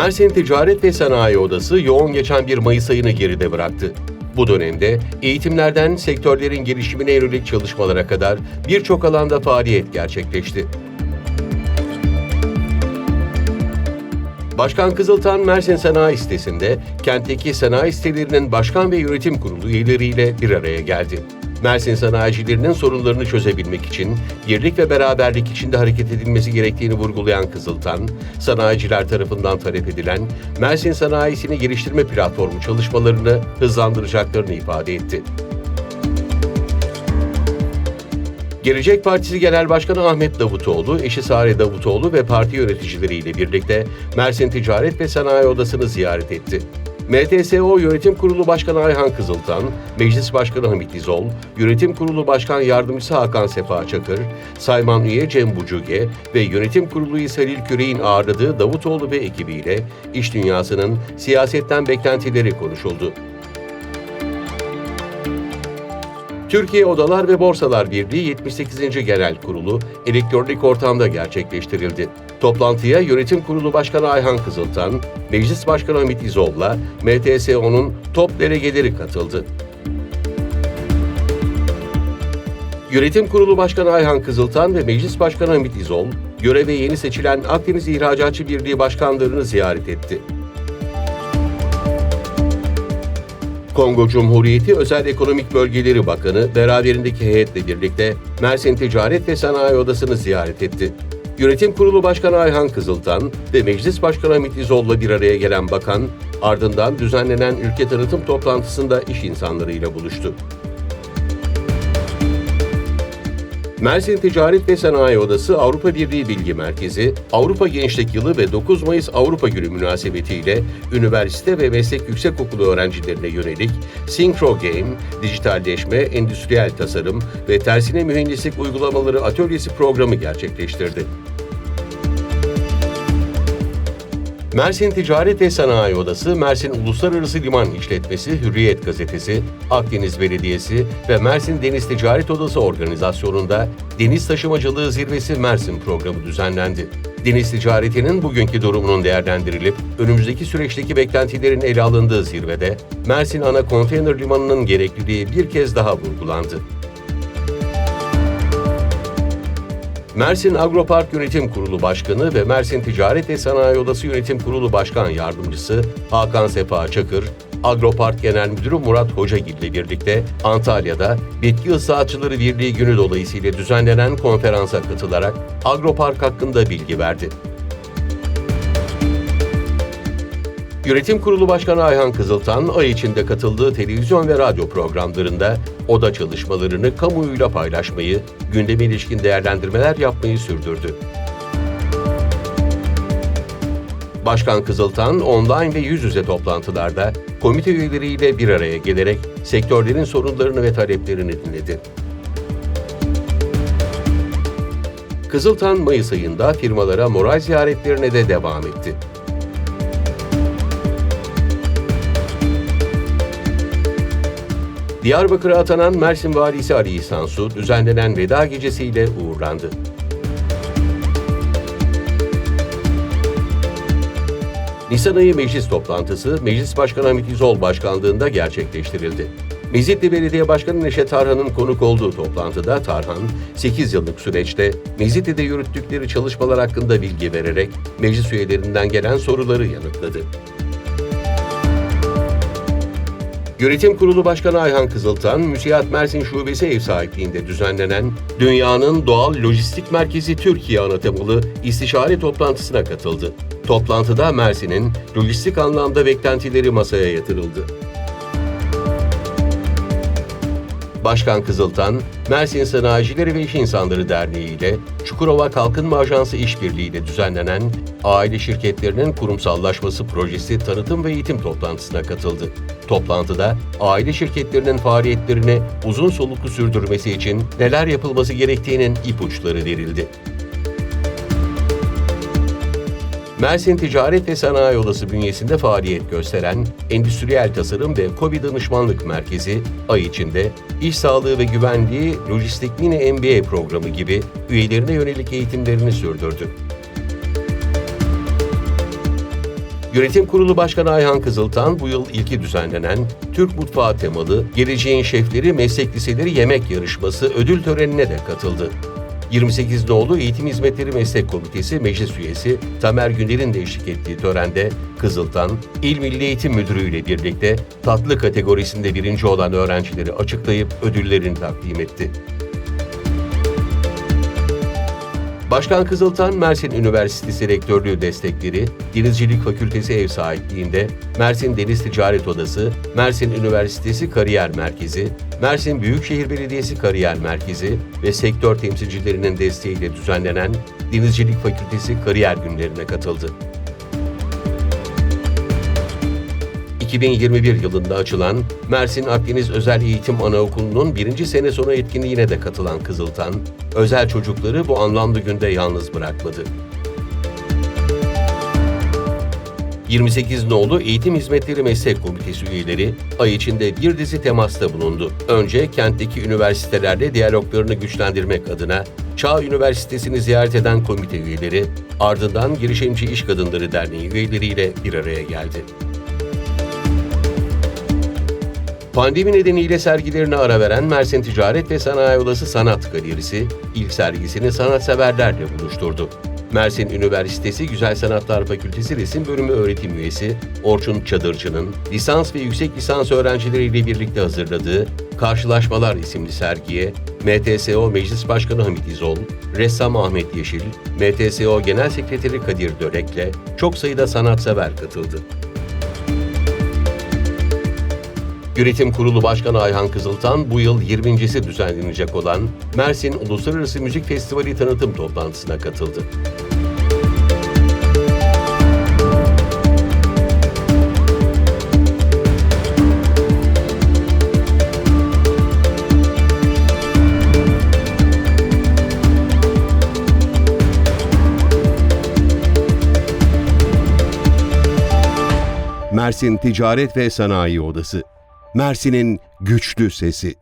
Mersin Ticaret ve Sanayi Odası yoğun geçen bir Mayıs ayını geride bıraktı. Bu dönemde eğitimlerden sektörlerin gelişimine yönelik çalışmalara kadar birçok alanda faaliyet gerçekleşti. Başkan Kızıltan Mersin Sanayi sitesinde kentteki sanayi sitelerinin başkan ve yönetim kurulu üyeleriyle bir araya geldi. Mersin sanayicilerinin sorunlarını çözebilmek için birlik ve beraberlik içinde hareket edilmesi gerektiğini vurgulayan Kızıltan, sanayiciler tarafından talep edilen Mersin sanayisini geliştirme platformu çalışmalarını hızlandıracaklarını ifade etti. Gelecek Partisi Genel Başkanı Ahmet Davutoğlu, eşi Sare Davutoğlu ve parti yöneticileriyle birlikte Mersin Ticaret ve Sanayi Odası'nı ziyaret etti. MTSO Yönetim Kurulu Başkanı Ayhan Kızıltan, Meclis Başkanı Hamit İzol, Yönetim Kurulu Başkan Yardımcısı Hakan Sefa Çakır, Sayman Üye Cem Bucuge ve Yönetim Kurulu üyesi Halil Küreğin ağırladığı Davutoğlu ve ekibiyle iş dünyasının siyasetten beklentileri konuşuldu. Türkiye Odalar ve Borsalar Birliği 78. Genel Kurulu elektronik ortamda gerçekleştirildi. Toplantıya Yönetim Kurulu Başkanı Ayhan Kızıltan, Meclis Başkanı Hamit İzol'la MTSO'nun top delegeleri katıldı. Yönetim Kurulu Başkanı Ayhan Kızıltan ve Meclis Başkanı Hamit İzol, göreve yeni seçilen Akdeniz İhracatçı Birliği başkanlarını ziyaret etti. Kongo Cumhuriyeti Özel Ekonomik Bölgeleri Bakanı beraberindeki heyetle birlikte Mersin Ticaret ve Sanayi Odası'nı ziyaret etti. Yönetim Kurulu Başkanı Ayhan Kızıltan ve Meclis Başkanı Hamit İzol'la bir araya gelen bakan, ardından düzenlenen ülke tanıtım toplantısında iş insanlarıyla buluştu. Mersin Ticaret ve Sanayi Odası Avrupa Birliği Bilgi Merkezi, Avrupa Gençlik Yılı ve 9 Mayıs Avrupa Günü münasebetiyle üniversite ve meslek yüksekokulu öğrencilerine yönelik Synchro Game, dijitalleşme, endüstriyel tasarım ve tersine mühendislik uygulamaları atölyesi programı gerçekleştirdi. Mersin Ticaret ve Sanayi Odası, Mersin Uluslararası Liman İşletmesi, Hürriyet Gazetesi, Akdeniz Belediyesi ve Mersin Deniz Ticaret Odası organizasyonunda Deniz Taşımacılığı Zirvesi Mersin programı düzenlendi. Deniz ticaretinin bugünkü durumunun değerlendirilip önümüzdeki süreçteki beklentilerin ele alındığı zirvede Mersin ana konteyner limanının gerekliliği bir kez daha vurgulandı. Mersin Agropark Yönetim Kurulu Başkanı ve Mersin Ticaret ve Sanayi Odası Yönetim Kurulu Başkan Yardımcısı Hakan Sefa Çakır, Agropark Genel Müdürü Murat Hocagil ile birlikte Antalya'da Bitki Islahatçıları Birliği Günü dolayısıyla düzenlenen konferansa katılarak Agropark hakkında bilgi verdi. Yönetim Kurulu Başkanı Ayhan Kızıltan, ay içinde katıldığı televizyon ve radyo programlarında oda çalışmalarını kamuoyuyla paylaşmayı, gündeme ilişkin değerlendirmeler yapmayı sürdürdü. Başkan Kızıltan, online ve yüz yüze toplantılarda komite üyeleriyle bir araya gelerek sektörlerin sorunlarını ve taleplerini dinledi. Kızıltan Mayıs ayında firmalara moral ziyaretlerine de devam etti. Diyarbakır'a atanan Mersin Valisi Ali İhsan Su, düzenlenen veda gecesiyle uğurlandı. Nisan ayı meclis toplantısı Meclis Başkanı Hamit İzol başkanlığında gerçekleştirildi. Mezitli Belediye Başkanı Neşet Tarhan'ın konuk olduğu toplantıda Tarhan, 8 yıllık süreçte Mezitli'de yürüttükleri çalışmalar hakkında bilgi vererek meclis üyelerinden gelen soruları yanıtladı. Yönetim Kurulu Başkanı Ayhan Kızıltan, Müsiat Mersin Şubesi ev sahipliğinde düzenlenen Dünyanın Doğal Lojistik Merkezi Türkiye anlatımlı istişare toplantısına katıldı. Toplantıda Mersin'in lojistik anlamda beklentileri masaya yatırıldı. Başkan Kızıltan, Mersin Sanayicileri ve İş İnsanları Derneği ile Çukurova Kalkınma Ajansı işbirliğiyle düzenlenen aile şirketlerinin kurumsallaşması projesi tanıtım ve eğitim toplantısına katıldı. Toplantıda aile şirketlerinin faaliyetlerini uzun soluklu sürdürmesi için neler yapılması gerektiğinin ipuçları verildi. Mersin Ticaret ve Sanayi Odası bünyesinde faaliyet gösteren Endüstriyel Tasarım ve KOBİ Danışmanlık Merkezi, ay içinde iş sağlığı ve güvenliği Lojistik Mini MBA programı gibi üyelerine yönelik eğitimlerini sürdürdü. Yönetim Kurulu Başkanı Ayhan Kızıltan bu yıl ilki düzenlenen Türk Mutfağı temalı Geleceğin Şefleri Meslek Liseleri Yemek Yarışması ödül törenine de katıldı. 28 nolu Eğitim Hizmetleri Meslek Komitesi Meclis Üyesi Tamer Güner'in de eşlik ettiği törende Kızıltan, İl Milli Eğitim Müdürü ile birlikte tatlı kategorisinde birinci olan öğrencileri açıklayıp ödüllerini takdim etti. Başkan Kızıltan, Mersin Üniversitesi Rektörlüğü destekleri, Denizcilik Fakültesi ev sahipliğinde Mersin Deniz Ticaret Odası, Mersin Üniversitesi Kariyer Merkezi, Mersin Büyükşehir Belediyesi Kariyer Merkezi ve sektör temsilcilerinin desteğiyle düzenlenen Denizcilik Fakültesi Kariyer Günlerine katıldı. 2021 yılında açılan Mersin Akdeniz Özel Eğitim Anaokulu'nun birinci sene sonu etkinliğine de katılan Kızıltan, özel çocukları bu anlamlı günde yalnız bırakmadı. 28 nolu Eğitim Hizmetleri Meslek Komitesi üyeleri ay içinde bir dizi temasta bulundu. Önce kentteki üniversitelerle diyaloglarını güçlendirmek adına Çağ Üniversitesi'ni ziyaret eden komite üyeleri, ardından Girişimci İş Kadınları Derneği üyeleriyle bir araya geldi. Pandemi nedeniyle sergilerine ara veren Mersin Ticaret ve Sanayi Odası Sanat Galerisi, ilk sergisini sanatseverlerle buluşturdu. Mersin Üniversitesi Güzel Sanatlar Fakültesi Resim Bölümü öğretim üyesi Orçun Çadırcı'nın lisans ve yüksek lisans öğrencileriyle birlikte hazırladığı Karşılaşmalar isimli sergiye MTSO Meclis Başkanı Hamit İzol, ressam Ahmet Yeşil, MTSO Genel Sekreteri Kadir Dölek'le çok sayıda sanatsever katıldı. Yönetim Kurulu Başkanı Ayhan Kızıltan bu yıl 20.si düzenlenecek olan Mersin Uluslararası Müzik Festivali tanıtım toplantısına katıldı. Mersin Ticaret ve Sanayi Odası Mersin'in güçlü sesi